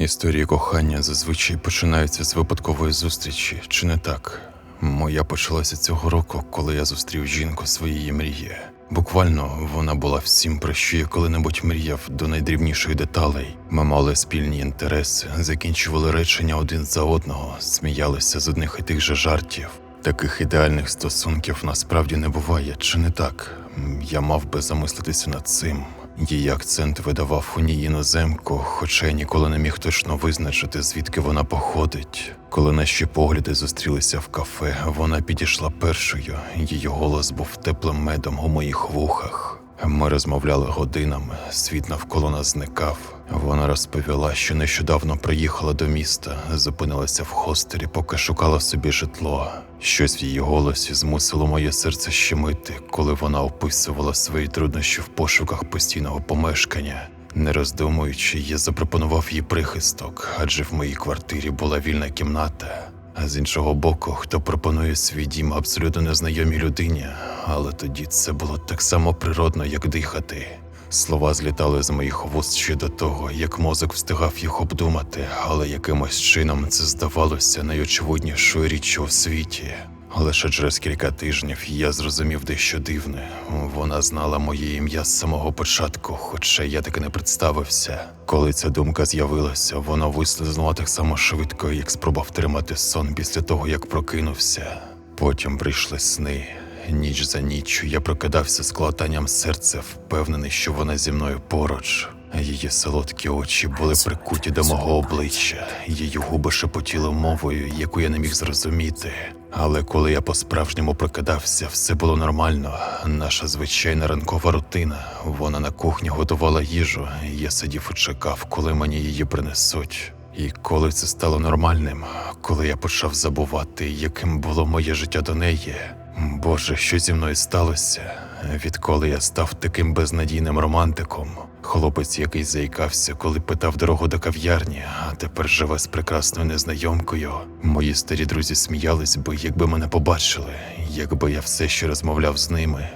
Історії кохання зазвичай починаються з випадкової зустрічі, чи не так? Моя почалася цього року, коли я зустрів жінку своєї мрії. Буквально вона була всім, про що я коли-небудь мріяв до найдрібніших деталей. Ми мали спільні інтереси, закінчували речення один за одного, сміялися з одних і тих же жартів. Таких ідеальних стосунків насправді не буває, чи не так? Я мав би замислитися над цим. Її акцент видавав у ній іноземку, хоча я ніколи не міг точно визначити, звідки вона походить. Коли наші погляди зустрілися в кафе, вона підійшла першою. Її голос був теплим медом у моїх вухах. Ми розмовляли годинами, світ навколо нас зникав. Вона розповіла, що нещодавно приїхала до міста, зупинилася в хостелі, поки шукала собі житло. Щось в її голосі змусило моє серце щемити, коли вона описувала свої труднощі в пошуках постійного помешкання. Не роздумуючи, я запропонував їй прихисток, адже в моїй квартирі була вільна кімната. А з іншого боку, хто пропонує свій дім абсолютно незнайомій людині, але тоді це було так само природно, як дихати. Слова злітали з моїх вуст ще до того, як мозок встигав їх обдумати, але якимось чином це здавалося найочевиднішою річчю у світі. Лише через кілька тижнів я зрозумів дещо дивне. Вона знала моє ім'я з самого початку, хоча я таки не представився. Коли ця думка з'явилася, вона вислизнула так само швидко, як спробував тримати сон після того, як прокинувся. Потім прийшли сни. Ніч за ніччю я прокидався з клотанням серця, впевнений, що вона зі мною поруч. Її солодкі очі були прикуті до мого обличчя, її губи шепотіли мовою, яку я не міг зрозуміти. Але коли я по-справжньому прокидався, все було нормально. Наша звичайна ранкова рутина. Вона на кухні готувала їжу. Я сидів і чекав, коли мені її принесуть. І коли це стало нормальним, коли я почав забувати, яким було моє життя до неї. Боже, що зі мною сталося? Відколи я став таким безнадійним романтиком, хлопець, який заїкався, коли питав дорогу до кав'ярні, а тепер живе з прекрасною незнайомкою. Мої старі друзі сміялись би, якби мене побачили, якби я все ще розмовляв з ними.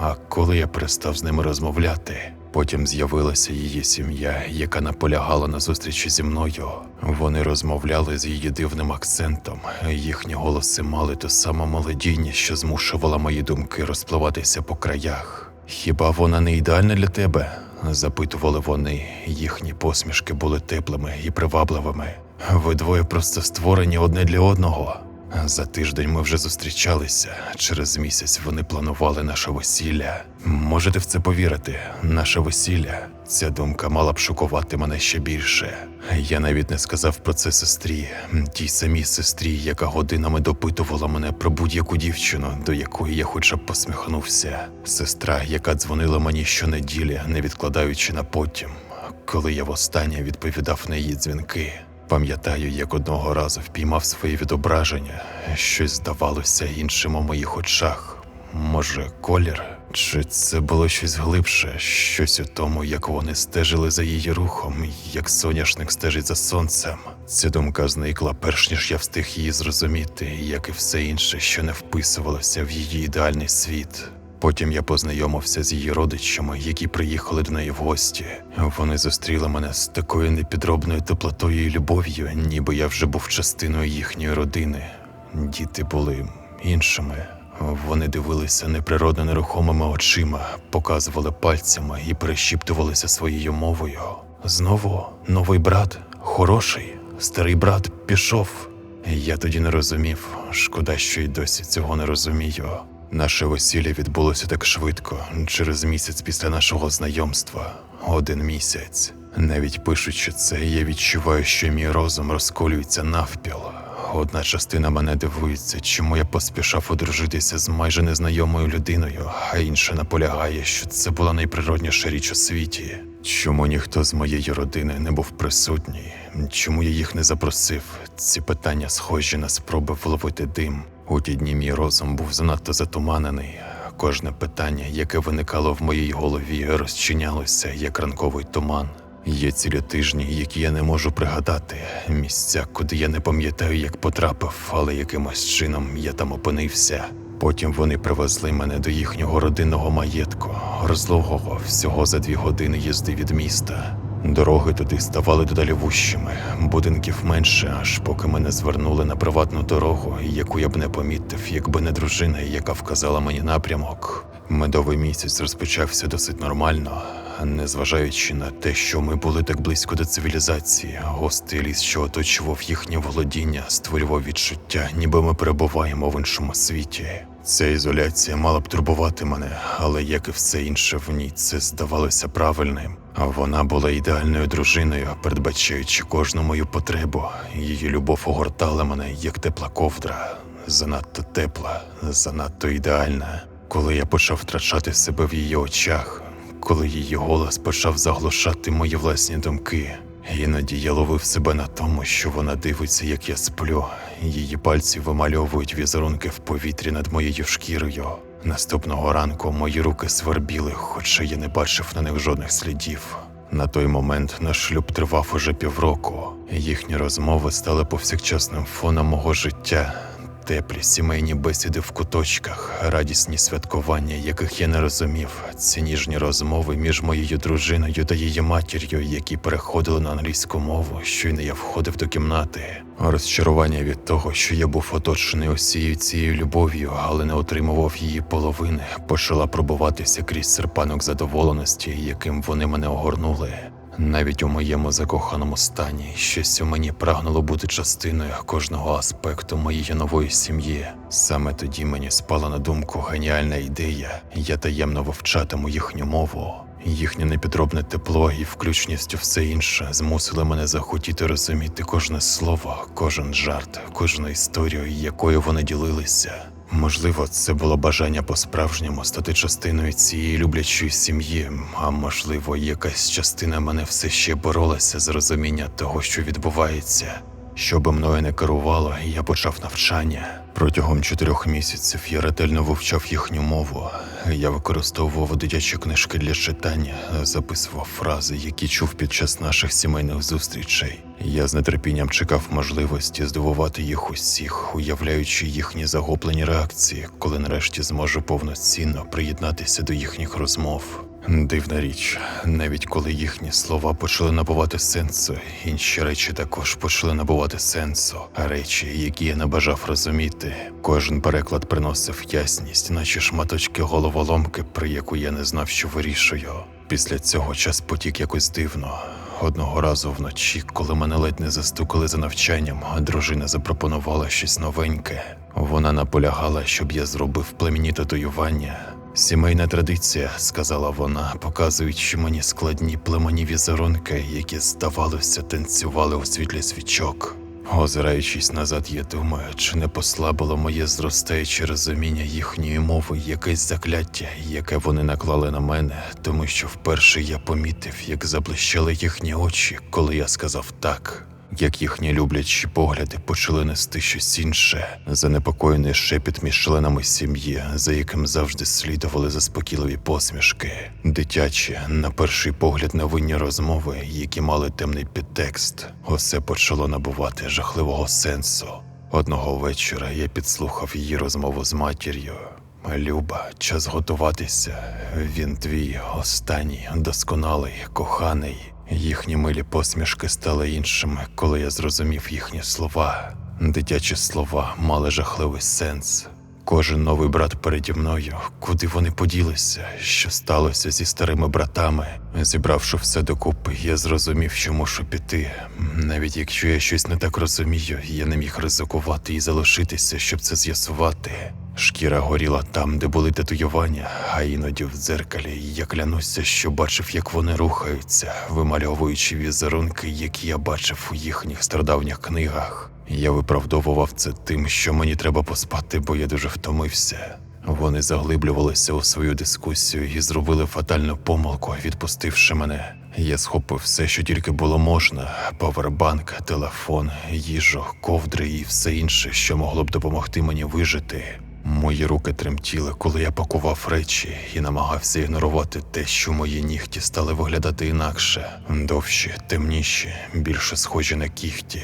А коли я перестав з ними розмовляти, потім з'явилася її сім'я, яка наполягала на зустрічі зі мною. Вони розмовляли з її дивним акцентом. Їхні голоси мали ту саму молодіння, що змушувала мої думки розпливатися по краях. Хіба вона не ідеальна для тебе? запитували вони. Їхні посмішки були теплими і привабливими. Ви двоє просто створені одне для одного. За тиждень ми вже зустрічалися. Через місяць вони планували наше весілля. Можете в це повірити? Наше весілля. Ця думка мала б шокувати мене ще більше. Я навіть не сказав про це сестрі, тій самій сестрі, яка годинами допитувала мене про будь-яку дівчину, до якої я хоча б посміхнувся. Сестра, яка дзвонила мені щонеділі, не відкладаючи на потім, коли я востаннє відповідав на її дзвінки. Пам'ятаю, як одного разу впіймав своє відображення, щось здавалося іншим у моїх очах. Може, колір? Чи це було щось глибше, щось у тому, як вони стежили за її рухом, як соняшник стежить за сонцем. Ця думка зникла, перш ніж я встиг її зрозуміти, як і все інше, що не вписувалося в її ідеальний світ. Потім я познайомився з її родичами, які приїхали до неї в гості. Вони зустріли мене з такою непідробною теплотою і любов'ю, ніби я вже був частиною їхньої родини. Діти були іншими. Вони дивилися неприродно нерухомими очима, показували пальцями і перешіптувалися своєю мовою. Знову новий брат, хороший, старий брат пішов. Я тоді не розумів. Шкода, що й досі цього не розумію. Наше весілля відбулося так швидко, через місяць після нашого знайомства. Один місяць. Навіть пишучи це, я відчуваю, що мій розум розколюється навпіл. Одна частина мене дивується, чому я поспішав одружитися з майже незнайомою людиною, а інша наполягає, що це була найприродніша річ у світі. Чому ніхто з моєї родини не був присутній? Чому я їх не запросив? Ці питання схожі на спроби вловити дим. У ті дні мій розум був занадто затуманений. Кожне питання, яке виникало в моїй голові, розчинялося як ранковий туман. Є цілі тижні, які я не можу пригадати, місця, куди я не пам'ятаю, як потрапив, але якимось чином я там опинився. Потім вони привезли мене до їхнього родинного маєтку, розлогого всього за дві години їзди від міста. Дороги туди ставали дедалі вущими, будинків менше, аж поки мене звернули на приватну дорогу, яку я б не помітив, якби не дружина, яка вказала мені напрямок. Медовий місяць розпочався досить нормально, незважаючи на те, що ми були так близько до цивілізації, гостий ліс, що оточував їхнє володіння, створював відчуття, ніби ми перебуваємо в іншому світі. Ця ізоляція мала б турбувати мене, але як і все інше в ній, це здавалося правильним. Вона була ідеальною дружиною, передбачаючи кожну мою потребу. Її любов огортала мене, як тепла ковдра, занадто тепла, занадто ідеальна. Коли я почав втрачати себе в її очах, коли її голос почав заглушати мої власні думки. Іноді я ловив себе на тому, що вона дивиться, як я сплю. Її пальці вимальовують візерунки в повітрі над моєю шкірою. Наступного ранку мої руки свербіли, хоча я не бачив на них жодних слідів. На той момент наш шлюб тривав уже півроку. Їхні розмови стали повсякчасним фоном мого життя. Теплі сімейні бесіди в куточках, радісні святкування, яких я не розумів, ці ніжні розмови між моєю дружиною та її матір'ю, які переходили на англійську мову, щойно я входив до кімнати. Розчарування від того, що я був оточений усією цією любов'ю, але не отримував її половини, почала пробуватися крізь серпанок задоволеності, яким вони мене огорнули. Навіть у моєму закоханому стані щось у мені прагнуло бути частиною кожного аспекту моєї нової сім'ї. Саме тоді мені спала на думку геніальна ідея, я таємно вивчатиму їхню мову. Їхнє непідробне тепло і включність у все інше змусили мене захотіти розуміти кожне слово, кожен жарт, кожну історію, якою вони ділилися. Можливо, це було бажання по-справжньому стати частиною цієї люблячої сім'ї, а можливо, якась частина мене все ще боролася за розуміння того, що відбувається. Що би мною не керувало, я почав навчання. Протягом чотирьох місяців я ретельно вивчав їхню мову. Я використовував дитячі книжки для читання, записував фрази, які чув під час наших сімейних зустрічей. Я з нетерпінням чекав можливості здивувати їх усіх, уявляючи їхні захоплені реакції, коли нарешті зможу повноцінно приєднатися до їхніх розмов. Дивна річ, навіть коли їхні слова почали набувати сенсу, інші речі також почали набувати сенсу, а речі, які я не бажав розуміти. Кожен переклад приносив ясність, наче шматочки головоломки, при яку я не знав, що вирішую. Після цього час потік якось дивно. Одного разу вночі, коли мене ледь не застукали за навчанням, дружина запропонувала щось новеньке. Вона наполягала, щоб я зробив племінні татуювання. Сімейна традиція, сказала вона, показуючи мені складні племені візерунки, які, здавалося, танцювали у світлі свічок. Озираючись назад, я думаю, чи не послабило моє зростаюче розуміння їхньої мови якесь закляття, яке вони наклали на мене, тому що вперше я помітив, як заблищали їхні очі, коли я сказав так. Як їхні люблячі погляди почали нести щось інше, занепокоєний шепіт між членами сім'ї, за яким завжди слідували заспокійливі посмішки, дитячі, на перший погляд невинні розмови, які мали темний підтекст, усе почало набувати жахливого сенсу. Одного вечора я підслухав її розмову з матір'ю. Люба, час готуватися. Він твій останній, досконалий, коханий. Їхні милі посмішки стали іншими, коли я зрозумів їхні слова. Дитячі слова мали жахливий сенс. Кожен новий брат переді мною, куди вони поділися, що сталося зі старими братами. Зібравши все докупи, я зрозумів, що мушу піти. Навіть якщо я щось не так розумію, я не міг ризикувати і залишитися, щоб це з'ясувати. Шкіра горіла там, де були татуювання, а іноді в дзеркалі я клянуся, що бачив, як вони рухаються, вимальовуючи візерунки, які я бачив у їхніх стародавніх книгах. Я виправдовував це тим, що мені треба поспати, бо я дуже втомився. Вони заглиблювалися у свою дискусію і зробили фатальну помилку, відпустивши мене. Я схопив все, що тільки було можна: павербанк, телефон, їжу, ковдри і все інше, що могло б допомогти мені вижити. Мої руки тремтіли, коли я пакував речі і намагався ігнорувати те, що мої нігті стали виглядати інакше, довші, темніші, більше схожі на кіхті.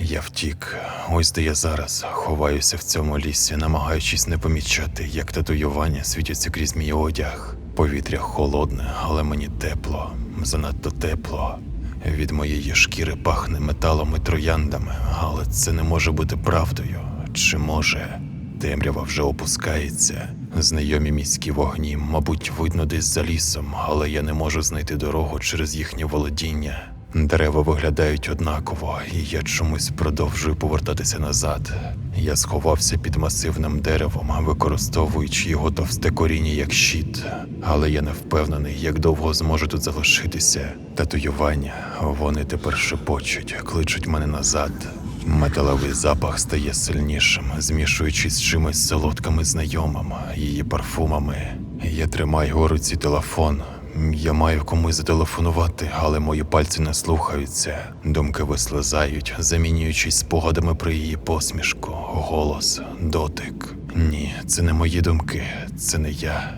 Я втік, ось де я зараз ховаюся в цьому лісі, намагаючись не помічати, як татуювання світяться крізь мій одяг. Повітря холодне, але мені тепло, занадто тепло. Від моєї шкіри пахне металом і трояндами, але це не може бути правдою. Чи може? Темрява вже опускається. Знайомі міські вогні, мабуть, видно десь за лісом, але я не можу знайти дорогу через їхнє володіння. Дерева виглядають однаково, і я чомусь продовжую повертатися назад. Я сховався під масивним деревом, використовуючи його товсте коріння як щит. Але я не впевнений, як довго зможу тут залишитися. Татуювання, вони тепер шепочуть, кличуть мене назад. Металевий запах стає сильнішим, змішуючись з чимось солодким і знайомим, її парфумами. Я тримаю у руці телефон. Я маю комусь зателефонувати, але мої пальці не слухаються. Думки вислизають, замінюючись спогадами про її посмішку, голос, дотик. Ні, це не мої думки, це не я.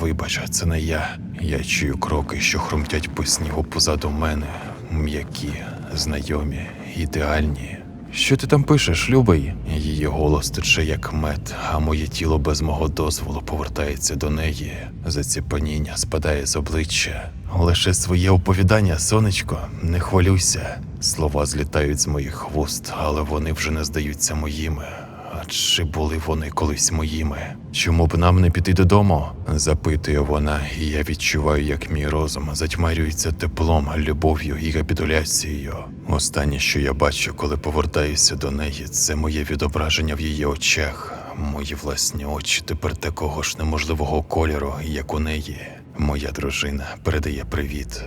Вибач, це не я. Я чую кроки, що хрумтять по снігу позаду мене, м'які, знайомі, ідеальні. Що ти там пишеш, любий? Її голос тече як мед, а моє тіло без мого дозволу повертається до неї. Заціпаніння спадає з обличчя. Лише своє оповідання, сонечко, не хвилюйся. Слова злітають з моїх вуст, але вони вже не здаються моїми. А чи були вони колись моїми? Чому б нам не піти додому? запитує вона, і я відчуваю, як мій розум затьмарюється теплом, любов'ю і капітуляцією. Останнє, що я бачу, коли повертаюся до неї, це моє відображення в її очах. Мої власні очі тепер такого ж неможливого кольору, як у неї. Моя дружина передає привіт.